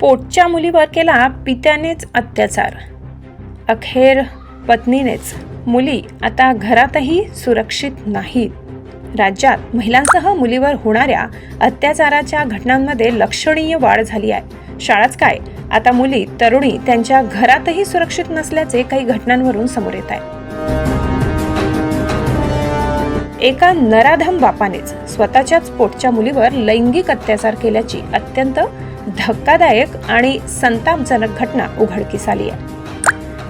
पोटच्या मुलीवर केला पित्यानेच अत्याचार. अखेर पत्नीनेच. मुली आता घरातही सुरक्षित नाहीत. राज्यात महिलांसह मुलीवर होणाऱ्या अत्याचाराच्या घटनांमध्ये लक्षणीय वाढ झाली आहे. शाळाच काय? आता मुली तरुणी त्यांच्या घरातही सुरक्षित नसल्याचे काही घटनांवरून समोर येत आहे. एका नराधम बापानेच स्वतःच्याच पोटच्या मुलीवर लैंगिक अत्याचार केल्याची अत्यंत धक्कादायक आणि संतापजनक घटना उघडकीस आली आहे.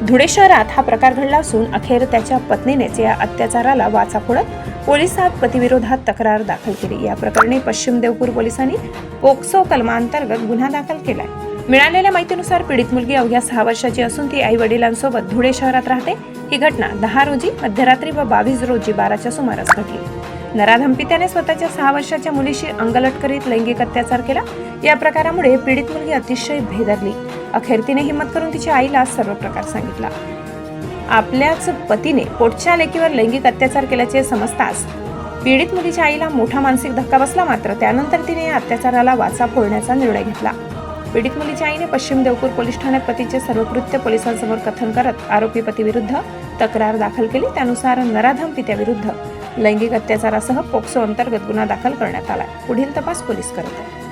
धुळे शहरात हा प्रकार घडला असून अखेर त्याच्या पत्नीनेच या अत्याचाराला वाचा फोडत पोलिसात पतीविरोधात तक्रार दाखल केली. या प्रकरणी पश्चिम देवपूर पोलिसांनी पोक्सो कलमांतर्गत गुन्हा दाखल केलाय. मिळालेल्या माहितीनुसार पीडित मुलगी अवघ्या सहा वर्षाची असून ती आई वडिलांसोबत धुळे शहरात राहते. ही घटना दहा रोजी मध्यरात्री व बावीस रोजी बाराच्या सुमारास घडली. नराधम पित्याने स्वतःच्या सहा वर्षाच्या मुलीशी अंगलट करीत लैंगिक अत्याचार केला. या प्रकारामुळे पीडित मुलगी अतिशय भेदरली. अखेर तिने हिंमत करून तिच्या आईला सर्व प्रकार सांगितला. आपल्याच पतीने पोटच्या लेकीवर लैंगिक अत्याचार केल्याचे समजताच पीडित मुलीच्या आईला मोठा मानसिक धक्का बसला मात्र त्यानंतर तिने या अत्याचाराला वाचा फोडण्याचा निर्णय घेतला. पीडित मुलीच्या आईने पश्चिम देवपूर पोलीस ठाण्यात पतीचे सर्व कृत्य पोलिसांसमोर कथन करत आरोपी पतीविरुद्ध तक्रार दाखल केली. त्यानुसार नराधम पित्याविरुद्ध लैंगिक अत्याचारासह पोक्सो अंतर्गत गुन्हा दाखल करण्यात आला पुढील तपास पोलीस करत आहेत.